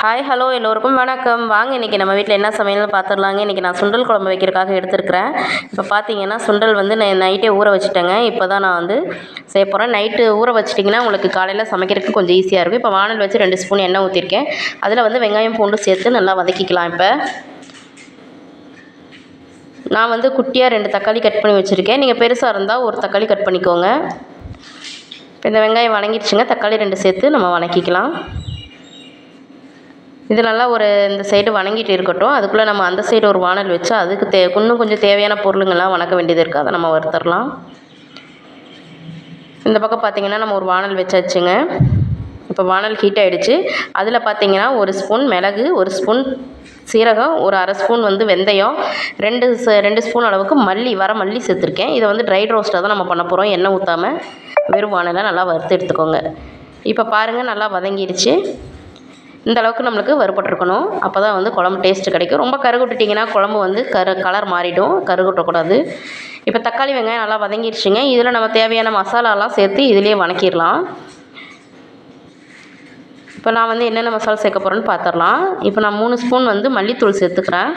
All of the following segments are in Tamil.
ஹாய் ஹலோ எல்லோருக்கும் வணக்கம். வாங்க இன்றைக்கி நம்ம வீட்டில் என்ன சமையல்னு பார்த்துடலாங்க இன்றைக்கி நான் சுண்டல் குழம்பு வைக்கிறதுக்காக எடுத்துருக்கிறேன். இப்போ பார்த்தீங்கன்னா சுண்டல் வந்து நான் நைட்டே ஊற வச்சுட்டேங்க. இப்போ தான் நான் வந்து செய்ய போகிறேன் நைட்டு ஊற வச்சிட்டிங்கன்னா உங்களுக்கு காலையில் சமைக்கிறதுக்கு கொஞ்சம் ஈஸியாக இருக்கும். இப்போ வானல் வச்சு ரெண்டு ஸ்பூன் எண்ணெய் ஊற்றிருக்கேன் அதில் வந்து வெங்காயம் பூண்டு சேர்த்து நல்லா வதக்கிக்கலாம் இப்போ. நான் வந்து குட்டியாக ரெண்டு தக்காளி கட் பண்ணி வச்சுருக்கேன். நீங்கள் பெருசாக இருந்தால் ஒரு தக்காளி கட் பண்ணிக்கோங்க. இப்போ இந்த வெங்காயம் வணங்கிடுச்சுங்க. தக்காளி ரெண்டு சேர்த்து நம்ம வணக்கிக்கலாம். இது நல்லா ஒரு இந்த சைடு வணங்கிட்டு இருக்கட்டும். அதுக்குள்ளே நம்ம அந்த சைடு ஒரு வானல் வச்சு அதுக்கு தே இன்னும் கொஞ்சம் தேவையான பொருளுங்கள்லாம் வணக்க வேண்டியது இருக்குது அதை நம்ம வறுத்தரலாம். இந்த பக்கம் பார்த்திங்கன்னா நம்ம ஒரு வானல் வச்சாச்சுங்க. இப்போ வானல் ஹீட் ஆகிடுச்சு அதில் பார்த்திங்கன்னா ஒரு ஸ்பூன் மிளகு ஒரு ஸ்பூன் சீரகம் ஒரு அரை ஸ்பூன் வந்து வெந்தயம் ரெண்டு ரெண்டு ஸ்பூன் அளவுக்கு மல்லி வர மல்லி சேர்த்துருக்கேன். இதை வந்து ட்ரை ரோஸ்ட்டாக தான் நம்ம பண்ண போகிறோம் எண்ணெய் ஊற்றாமல் வெறும் வானலை நல்லா வறுத்து எடுத்துக்கோங்க. இப்போ பாருங்கள் நல்லா வதங்கிடுச்சு இந்த அளவுக்கு நம்மளுக்கு வறுபட்டுருக்கணும். அப்போ தான் வந்து குழம்பு டேஸ்ட்டு கிடைக்கும். ரொம்ப கருகுட்டுட்டிங்கன்னா குழம்பு வந்து கரு கலர் மாறிடும். கருகுட்டக்கூடாது. இப்போ தக்காளி வெங்காயம் நல்லா வதங்கிடுச்சுங்க இதில் நம்ம தேவையான மசாலாலாம் சேர்த்து இதிலே வணக்கிடலாம். இப்போ நான் வந்து என்னென்ன மசாலா சேர்க்க போகிறேன்னு பார்த்துடலாம் இப்போ நான் மூணு ஸ்பூன் வந்து மல்லித்தூள் சேர்த்துக்கிறேன்.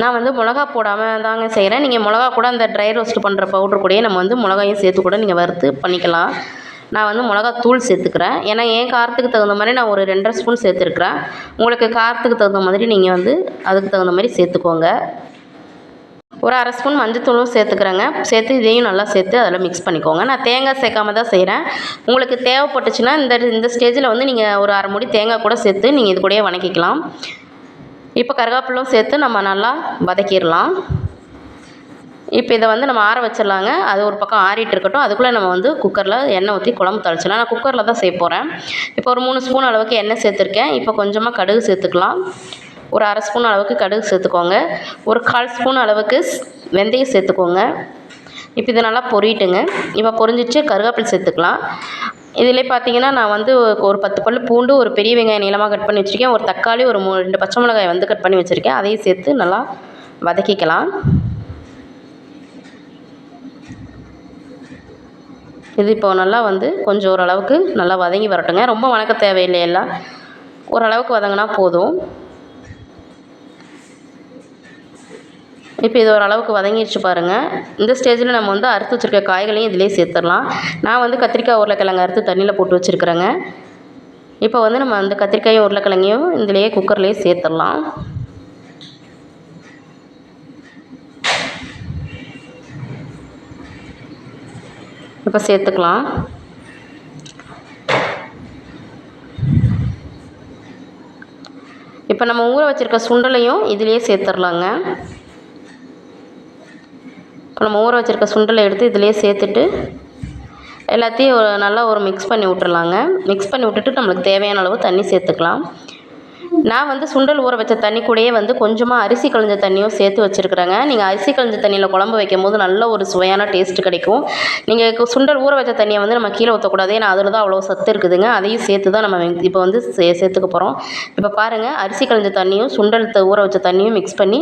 நான் வந்து மிளகா போடாமல் தாங்க செய்கிறேன் நீங்கள் மிளகா கூட அந்த ட்ரை ரோஸ்ட் பண்ணுற பவுட்ரு கூடயே நம்ம வந்து மிளகாயும் சேர்த்து கூட நீங்கள் வறுத்து பண்ணிக்கலாம். நான் வந்து மிளகாத்தூள் சேர்த்துக்கிறேன். ஏன்னா என் காரத்துக்கு தகுந்த மாதிரி நான் ஒரு ரெண்டரை ஸ்பூன் சேர்த்துருக்குறேன். உங்களுக்கு காரத்துக்கு தகுந்த மாதிரி நீங்கள் வந்து அதுக்கு தகுந்த மாதிரி சேர்த்துக்கோங்க. ஒரு அரை ஸ்பூன் மஞ்சத்தூளும் சேர்த்துக்கிறேங்க. சேர்த்து இதையும் நல்லா சேர்த்து அதில் மிக்ஸ் பண்ணிக்கோங்க. நான் தேங்காய் சேர்க்காம தான் செய்கிறேன் உங்களுக்கு தேவைப்பட்டுச்சுன்னா இந்த இந்த ஸ்டேஜில் வந்து நீங்கள் ஒரு அரை மூடி தேங்காய் கூட சேர்த்து நீங்கள் இது கூடயே வணக்கிக்கலாம். இப்போ கருவேப்பிலும் சேர்த்து நம்ம நல்லா வதக்கிடலாம். இப்போ இதை வந்து நம்ம ஆற வச்சிடலாங்க. அது ஒரு பக்கம் ஆறிட்டு இருக்கட்டும். அதுக்குள்ளே நம்ம வந்து குக்கரில் எண்ணெய் ஊற்றி குழம்பு தாளிச்சிடலாம். நான் குக்கரில் தான் செய்ய போகிறேன் இப்போ ஒரு மூணு ஸ்பூன் அளவுக்கு எண்ணெய் சேர்த்துருக்கேன். இப்போ கொஞ்சமாக கடுகு சேர்த்துக்கலாம். ஒரு அரை ஸ்பூன் அளவுக்கு கடுகு சேர்த்துக்கோங்க. ஒரு கால் ஸ்பூன் அளவுக்கு வெந்தயம் சேர்த்துக்கோங்க. இப்போ இது நல்லா பொரியட்டுங்க இப்போ பொரிஞ்சிச்சு கருவேப்பிலை சேர்த்துக்கலாம். இதில் பார்த்தீங்கன்னா நான் வந்து ஒரு பத்து பல் பூண்டு ஒரு பெரிய வெங்காயம் நீளமாக கட் பண்ணி வச்சுருக்கேன். ஒரு தக்காளி ஒரு மூ ரெண்டு பச்சை மிளகாய் வந்து கட் பண்ணி வச்சுருக்கேன். அதையும் சேர்த்து நல்லா வதக்கிக்கலாம். இது இப்போது நல்லா வந்து கொஞ்சம் ஓரளவுக்கு நல்லா வதங்கி வரட்டுங்க. ரொம்ப வணக்க தேவையில்லை எல்லாம். ஓரளவுக்கு வதங்கினா போதும். இப்போ இது ஓரளவுக்கு வதங்கிடுச்சு பாருங்கள் இந்த ஸ்டேஜில் நம்ம வந்து அறுத்து வச்சுருக்க காய்களையும் இதிலே சேர்த்துடலாம். நான் வந்து கத்திரிக்காய் உருளைக்கிழங்கு அறுத்து தண்ணியில் போட்டு வச்சுருக்குறேங்க. இப்போ வந்து நம்ம அந்த கத்திரிக்காயும் உருளைக்கிழங்கையும் இதிலேயே குக்கர்லேயே சேர்த்துடலாம். இப்போ சேர்த்துக்கலாம். இப்போ நம்ம ஊற வச்சுருக்க சுண்டலையும் இதிலேயே சேர்த்துடலாங்க இப்போ நம்ம ஊற வச்சுருக்க சுண்டலை எடுத்து இதிலேயே சேர்த்துட்டு எல்லாத்தையும் நல்லா ஒரு மிக்ஸ் பண்ணி விட்டுறலாங்க மிக்ஸ் பண்ணி விட்டுட்டு நம்மளுக்கு தேவையான அளவு தண்ணி சேர்த்துக்கலாம். நான் வந்து சுண்டல் ஊற வச்ச தண்ணி கூடயே வந்து கொஞ்சமாக அரிசி கழிஞ்ச தண்ணியும் சேர்த்து வச்சுருக்குறேங்க. நீங்கள் அரிசி கழிஞ்ச தண்ணியில் குழம்பு வைக்கும் போது நல்ல ஒரு சுவையான டேஸ்ட்டு கிடைக்கும். நீங்கள் சுண்டல் ஊற வச்ச தண்ணியை வந்து நம்ம கீழே ஊற்றக்கூடாது ஏன்னா அதில் தான் அவ்வளோ சத்து இருக்குதுங்க. அதையும் சேர்த்து தான் நம்ம இப்போ வந்து சே சேர்த்துக்க போகிறோம் இப்போ பாருங்கள் அரிசி கழிஞ்ச தண்ணியும் சுண்டல் ஊற வச்ச தண்ணியும் மிக்ஸ் பண்ணி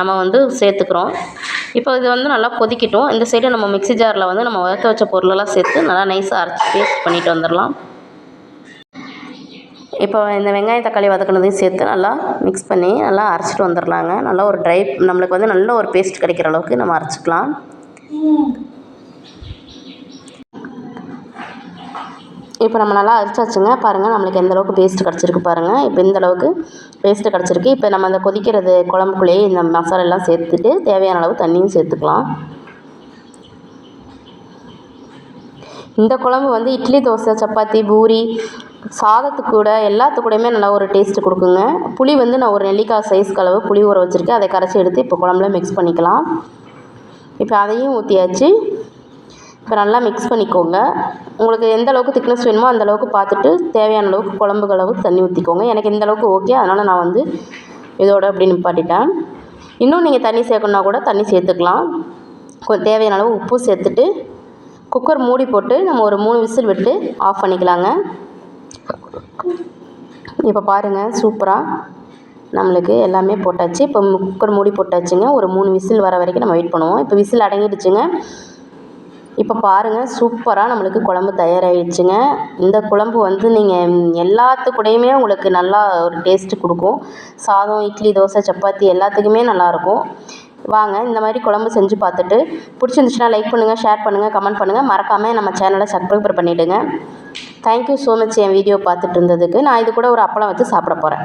நம்ம வந்து சேர்த்துக்கிறோம். இப்போ இது வந்து நல்லா கொதிக்கட்டும். இந்த சைடு நம்ம மிக்ஸி ஜாரில் வந்து நம்ம வறுத்து வச்ச பொருளெல்லாம் சேர்த்து நல்லா நைஸாக அரைச்சி பேஸ்ட் பண்ணிட்டு வந்துடலாம். இப்போ இந்த வெங்காயம் தக்காளி வதக்கினதையும் சேர்த்து நல்லா மிக்ஸ் பண்ணி நல்லா அரைச்சிட்டு வந்துடலாங்க நல்லா ஒரு ட்ரை நம்மளுக்கு வந்து நல்ல ஒரு பேஸ்ட் கிடைக்கிற அளவுக்கு நம்ம அரைச்சிக்கலாம். இப்போ நம்ம நல்லா அரைச்சாச்சுங்க. பாருங்கள் நம்மளுக்கு எந்த அளவுக்கு பேஸ்ட் கிடச்சிருக்கு பாருங்கள் இப்போ இந்த அளவுக்கு பேஸ்ட்டு கிடச்சிருக்கு. இப்போ நம்ம அந்த கொதிக்கிறது குழம்புக்குள்ளேயே இந்த மசாலெல்லாம் சேர்த்துட்டு தேவையான அளவு தண்ணியும் சேர்த்துக்கலாம். இந்த குழம்பு வந்து இட்லி தோசை சப்பாத்தி பூரி சாதத்துக்கு கூட எல்லாத்துக்கு கூடயுமே நல்லா ஒரு டேஸ்ட்டு கொடுக்குங்க. புளி வந்து நான் ஒரு நெல்லிக்காய் சைஸ்க்கு அளவு புளி ஊற வச்சுருக்கேன். அதை கரைச்சி எடுத்து இப்போ குழம்புல மிக்ஸ் பண்ணிக்கலாம். இப்போ அதையும் ஊற்றியாச்சு இப்போ நல்லா மிக்ஸ் பண்ணிக்கோங்க. உங்களுக்கு எந்த அளவுக்கு திக்னஸ் வேணுமோ அந்த அளவுக்கு பார்த்துட்டு தேவையான அளவுக்கு குழம்புக்கு அளவுக்கு தண்ணி ஊற்றிக்கோங்க எனக்கு இந்த அளவுக்கு ஓகே அதனால் நான் வந்து இதோட அப்படி நிப்பாட்டிட்டேன். இன்னும் நீங்கள் தண்ணி சேர்க்கணுன்னா கூட தண்ணி சேர்த்துக்கலாம். தேவையான அளவு உப்பு சேர்த்துட்டு குக்கர் மூடி போட்டு நம்ம ஒரு மூணு விசில் விட்டு ஆஃப் பண்ணிக்கலாங்க. இப்போ பாருங்கள் சூப்பராக நம்மளுக்கு எல்லாமே போட்டாச்சு. இப்போ குக்கர் மூடி போட்டாச்சுங்க. ஒரு மூணு விசில் வர வரைக்கும் நம்ம வெயிட் பண்ணுவோம். இப்போ விசில் அடங்கிடுச்சுங்க. இப்போ பாருங்கள் சூப்பராக நம்மளுக்கு குழம்பு தயாராகிடுச்சுங்க இந்த குழம்பு வந்து நீங்கள் எல்லாத்துக்கூடையுமே உங்களுக்கு நல்லா ஒரு டேஸ்ட்டு கொடுக்கும். சாதம் இட்லி தோசை சப்பாத்தி எல்லாத்துக்குமே நல்லாயிருக்கும். வாங்க இந்த மாதிரி குழம்பு செஞ்சு பார்த்துட்டு பிடிச்சிருந்துச்சுன்னா லைக் பண்ணுங்கள் ஷேர் பண்ணுங்கள் கமெண்ட் பண்ணுங்கள் மறக்காமல் நம்ம சேனலை சப்ஸ்கிரைபர் பண்ணிவிடுங்க தேங்க்யூ ஸோ மச் என் வீடியோ பார்த்துட்டு இருந்ததுக்கு. நான் இது கூட ஒரு அப்பளம் வச்சு சாப்பிட போகிறேன்